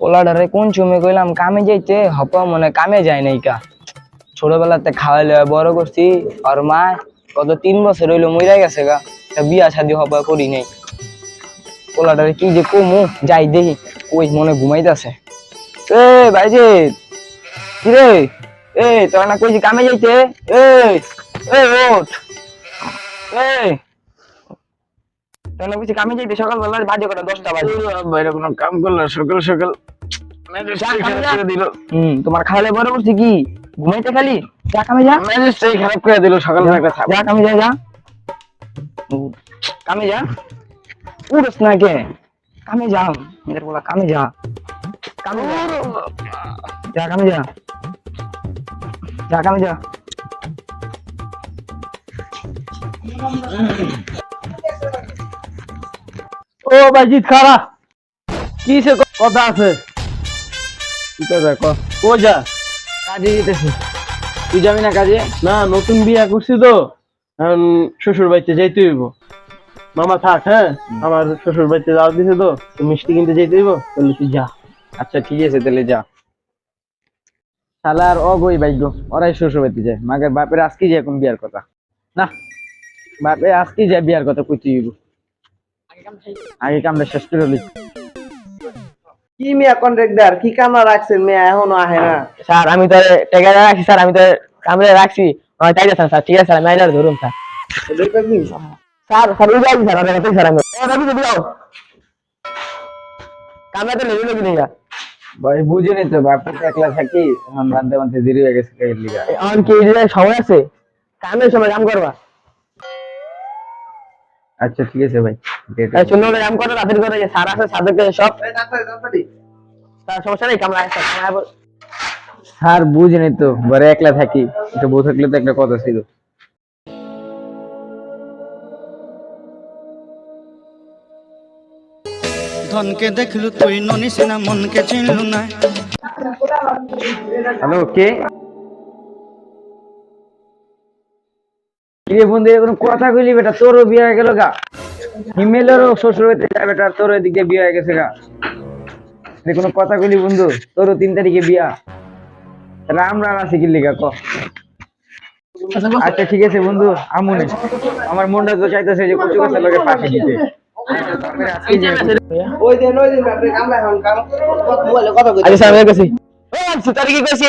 পোলাডারে কোন সময় কইলাম, কামে যাইতে হপ, মনে কামে যায় নাই কা। ছোটবেলাতে খাওয়াইলে বড় করছি, আর মা কত তিন বছর হইল মইরা গেছে গা বিয়া শাদি হবা করি নাই। পোলাডারে কি যে কমু, যাই দেখি, কই মনে ঘুমাইতেছে। এ ভাইজি কি রে? এ, তোরা না কইছি কামে যাইতে? এ এই ওঠ। এই না কইছি কামে যাইতে সকালবেলা বাজে কটা দশটা বাজে? বাইরে কোনো কাম করল সকাল সকাল তোমার খাওয়ালে বড় করছি কি? ঘুমাইতে খালি? যা কামে যা। ম্যাজিস্ট্রেট খারাপ করে দিল সকালবেলা একটা যা কামে যা যা। কামে যা। উড়স না কে? কামে যা। মেয়ের বলা কামে যা। কামে যা। যা কামে যা। যা কামে যা। ও বাজিত খারা। কি সে কথা আছে? কি কথা ক ও যা? কাজে যেতেছি। তুই যাবি না কাজে? না নতুন বিয়া করছি তো। শ্বশুর বাড়িতে যাইতে হইব। মামা থাক হ্যাঁ? আমার শ্বশুর বাড়িতে যাওয়া দিছে তো তো মিষ্টি কিনতে যাইতে হইব? তাহলে তুই যা। আচ্ছা ঠিক আছে তাহলে যা। শালার অগই ভাগ্য ওরাই শ্বশুর বাড়িতে যায়। মাগের বাপের আজকে যায় এখন বিয়ার কথা। না বাপের আজকে যায় বিয়ার কথা কইতে হইব। আগে কামটা শেষ করে লই। কি মিয়া কন্ট্রাক্টর কি কামরা রাখছেন মিয়া? এখনও আহে না। স্যার আমি তো টেকা রাখছি স্যার আমি তো কামড়ে রাখছি। আমার তাই স্যার স্যার ঠিক আছে স্যার আমি আইলার ধরুন স্যার। স্যার স্যার ওই যাই স্যার অনেক স্যার আমি। ও রবি তুমি যাও। কামড়ে তো লেগে লেগে। নিয়ে ভাই বুঝিনি তো বাপের তো একলা থাকি এখন রান্ধতে রান্ধতে দেরি হয়ে গেছে কাজের লিগা। আমার কি জায়গায় সময় আছে? কামের সময় কাম করবা। আচ্ছা ঠিক আছে ভাই। সুন্দর কাম করো রাতের করে যে স্যার আছে সব। সমস্যা নেই আছে তো ঘরে একলা থাকি। একটু বউ থাকলে তো একটা কথা ছিল। ধনকে দেখলু তুই ননিস না মনকে চিনলু না। হ্যালো কে? কিরে বন্ধু কোনো কথা কইলি বেটা তোরও বিয়ে হয়ে গেল গা। হিমেলেরও শ্বশুর হইতে যায় বেটা তোর এদিকে বিয়ে হয়ে গেছে গা। কোনো কথা কইলি বন্ধু? তোরও তিন তারিখে বিয়া। রাম রাম আছে কি ক? আচ্ছা ঠিক আছে বন্ধু আমুনে আমার মনটা তো চাইতেছে যে কচু গাছের লগে পাশে দিতে। আজকে ওই দিন ওই দিন আপনি এখন কাম কথা কইতে আচ্ছা আমি গেছি। ও আচ্ছা কি কইছি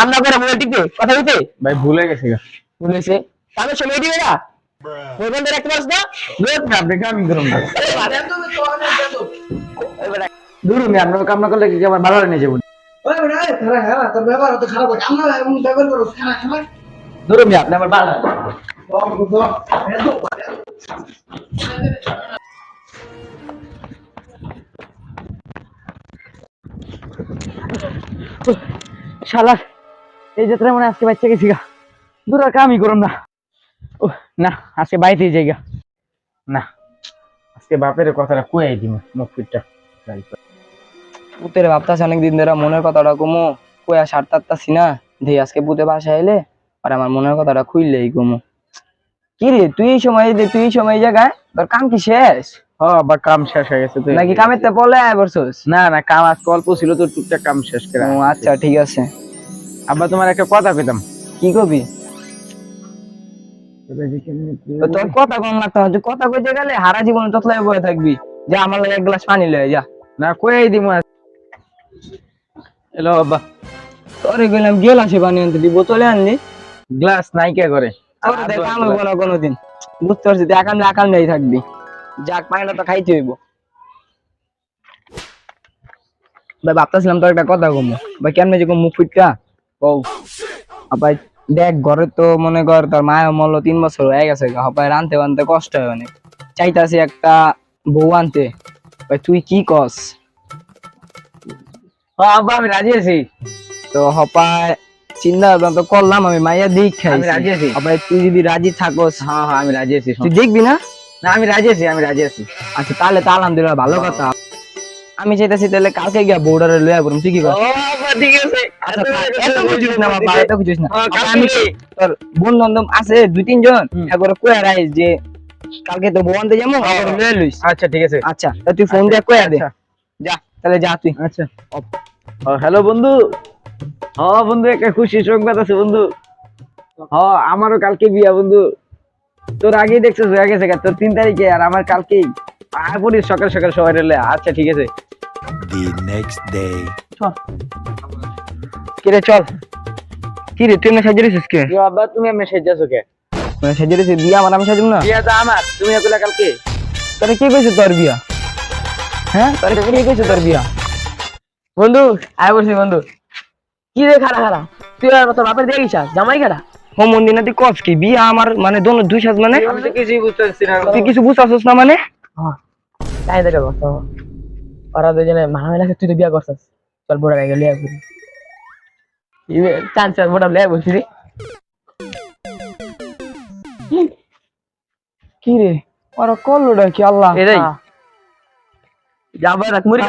আমি না করে মোবাইল টিপে কথা বলতে ভাই ভুলে গেছে গা। বলেছে সময় দিবে না? মোবাইল দিয়ে রাখতে পারছ না আপনি কামি করুন না তুমি তো অনেক বেদব। দূর আমি আপনার কাম না করলে কি আমার ভালো নিয়ে যাব ওই বেটা, এই, খারা, খারা, তোর ব্যবহার অত খারাপ হচ্ছে। আমরা এমন ব্যবহার করো, খারা, খারা। দূর আমি আপনি আমার ভালো বল, বল, বেদব। শালার এই যাত্রা মনে হয় আজকে বাচ্চা গেছি গা দূর আর কামই করুন না না আজকে বাড়িতেই যাই গা না আজকে বাপের কথাটা কয়ে দিম মুখ ফিটটা পুতের ভাবতাছে অনেকদিন ধরে মনের কথাটা কমো কয়া সার তারতাছি না ধে আজকে পুতে বাসা এলে আর আমার মনের কথাটা খুললেই কমো কি রে তুই এই সময় দে তুই এই সময় এই জায়গায়? তোর কাম কি শেষ? হ্যাঁ বা কাম শেষ হয়ে গেছে তো। নাকি কামের তে পলে আয় বলছস না না কাম আজকে অল্প ছিল তো টুকটাক কাম শেষ করে ও আচ্ছা ঠিক আছে। আব্বা তোমার একটা কথা পেতাম কি কবি? তোর কথা কম লাগতে হচ্ছে কথা কইতে গেলে হারা জীবন ততলাই বয়ে থাকবি। যা আমার লাগে এক গ্লাস পানি লয়ে যা। না কয়ে দিম এলো আব্বা তোরে গেলাম গেলাসে পানি আনতে দি বোতলে আনলি? গ্লাস নাইকা করে। তোর দেখ কাম হইব না কোনোদিন বুঝতে পারছি তুই একাম একাম নেই থাকবি। যাক পানিটা তো খাইতে হইব। ভাই ভাবতেছিলাম তোর একটা কথা কমো। ভাই কেমনে যে মুখ ফুটকা? কও। আপাই দেখ ঘরে তো মনে কর তোর মায়ের মল্ল তিন বছর হয়ে গেছে হপাই রানতে বানতে কষ্ট হয় অনেক। চাইতাছি একটা বউ আনতে। ভাই তুই কি কস? হ্যাঁ আব্বা আমি রাজি আছি। তো হপায় চিন্তা ভাবনা তো করলাম আমি মাইয়া দিক খাই রাজি আছি। তুই যদি রাজি থাকস হ্যাঁ হ্যাঁ আমি রাজি আছি তুই দেখবি না? না আমি রাজি আছি আমি রাজি আছি। আচ্ছা তাহলে তো আলহামদুলিল্লাহ ভালো কথা। আমি চাইতেছি তাহলে কালকে গিয়া বর্ডারে লইয়া করুম তুই কি কর ঠিক আছে। আচ্ছা, এত বুঝিস না বাবা এত বুঝিস না। আমি তোর বন্ধু বান্ধব আছে দুই তিনজন একবার কয়ে রাইস যে কালকে তো আনতে যাব একবার লইয়া লইস। আচ্ছা ঠিক আছে। আচ্ছা তা তুই ফোন দিয়ে কয়ে দে। আচ্ছা। যা তাহলে যা তুই। আচ্ছা। হ্যালো বন্ধু। হ বন্ধু একটা খুশি সংবাদ আছে বন্ধু। হ আমারও কালকে বিয়া বন্ধু। তোর আগেই দেখছিস হয়ে গেছে তোর তিন তারিখে আর আমার কালকেই। আয় পড়িস সকাল সকাল সবাই আচ্ছা ঠিক আছে। The next day. কিরে চল। কি রে তুই এমনি সাজিয়ে রেছিস কে? বাবা তুমি এমনি সেজাছো কে? মানে সাজিয়ে রেছিস বিয়া আমার আমি সাজুম না? বিয়া তো আমার তুমি এগুলা কালকে? তোরে কি কইছে তোর বিয়া? হ্যাঁ? তোরে কি কইছে তোর বিয়া? বন্ধু আয় বলছি বন্ধু। কি রে খারা খারা তুই আর তোর বাপের দিয়ে গেছিস জামাই খারা ও মন্দির না তুই কস কি? বিয়া আমার মানে দোনো দুই সাজ মানে? আমি তো কিছুই বুঝতে পারছি না। তুই কিছু বুঝাছিস না মানে? তাই দেখে বস। ওরা দুজনে মামা লাগে তুই তো বিয়া করছিস। চল বড় গায়ে লিয়া করি চান্স বড় লিয়া বলছি রে। কি রে? ওরা করলোটা কি আল্লাহ? এটাই যাবার মুড়ি